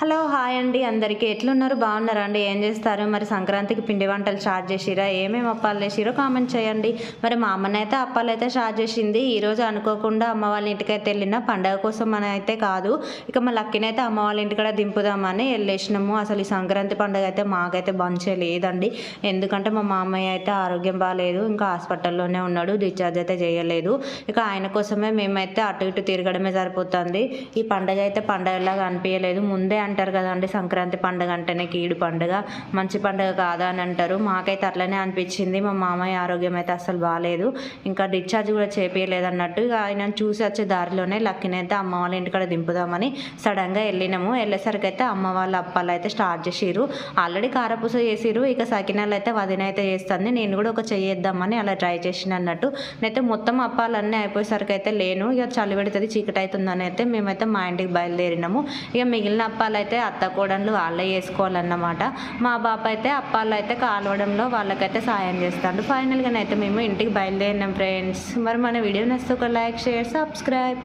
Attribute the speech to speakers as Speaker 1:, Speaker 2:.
Speaker 1: Hello hi అండి అందరికీ. ఎట్లున్నారు? బాగున్నారా అండి? ఏం చేస్తారు? మరి సంక్రాంతికి పిండి వంటలు స్టార్ట్ చేసిరా? ఏమేమి అప్పాలు చేసిరో కామెంట్ చేయండి. మరి మా అమ్మనైతే అప్పాలు అయితే స్టార్ట్ చేసింది. ఈరోజు అనుకోకుండా అమ్మ వాళ్ళ ఇంటికైతే వెళ్ళిన. పండగ కోసం అని అయితే కాదు. ఇక మా లక్కినైతే అమ్మ వాళ్ళ ఇంటికాడ దింపుదామని వెళ్ళేసినాము. అసలు ఈ సంక్రాంతి పండుగ అయితే మాకైతే బంచే లేదండి. ఎందుకంటే మా మామయ్య అయితే ఆరోగ్యం బాగాలేదు ఇంకా హాస్పిటల్లోనే ఉన్నాడు. డిశ్చార్జ్ అయితే చేయలేదు. ఇక ఆయన కోసమే మేమైతే అటు ఇటు తిరగడమే సరిపోతుంది. ఈ పండగ అయితే పండగలాగా అనిపించలేదు ముందే అంటారు కదండి సంక్రాంతి పండుగ అంటేనే కీడు పండుగ. మంచి పండుగ కాదా అని అంటారు. మాకైతే అట్లనే అనిపించింది. మా మామయ్య ఆరోగ్యం అయితే అసలు బాగాలేదు ఇంకా డిశ్చార్జ్ కూడా చేపించలేదు అన్నట్టు ఇక ఆయన చూసి వచ్చే దారిలోనే లక్కినైతే అమ్మ వాళ్ళ ఇంటికాడ దింపుదామని సడన్గా వెళ్ళినాము. వెళ్ళేసరికి అయితే అమ్మ వాళ్ళ అప్పాలు అయితే స్టార్ట్ చేసిరు ఆల్రెడీ కారపూస చేసిరు ఇక సకినాలు అయితే వదిన అయితే చేస్తుంది. నేను కూడా ఒక చేద్దామని అలా ట్రై చేసిన అన్నట్టు. నేనైతే మొత్తం అప్పాలన్నీ అయిపోయేసరికి అయితే లేను. ఇక చలి పెడుతుంది చీకటి అవుతుందని అయితే మేమైతే మా ఇంటికి బయలుదేరినాము. ఇక మిగిలిన అప్పాలు అయితే అత్త కోడళ్ళు వాళ్ళే చేసుకోవాలన్నమాట. మా బాప అయితే అప్పాలు అయితే కాలవడంలో వాళ్ళకైతే సాయం చేస్తాడు. ఫైనల్గా అయితే మేము ఇంటికి బయలుదేరినాం ఫ్రెండ్స్ మరి మన వీడియో నచ్చితే ఒక లైక్ షేర్ సబ్స్క్రైబ్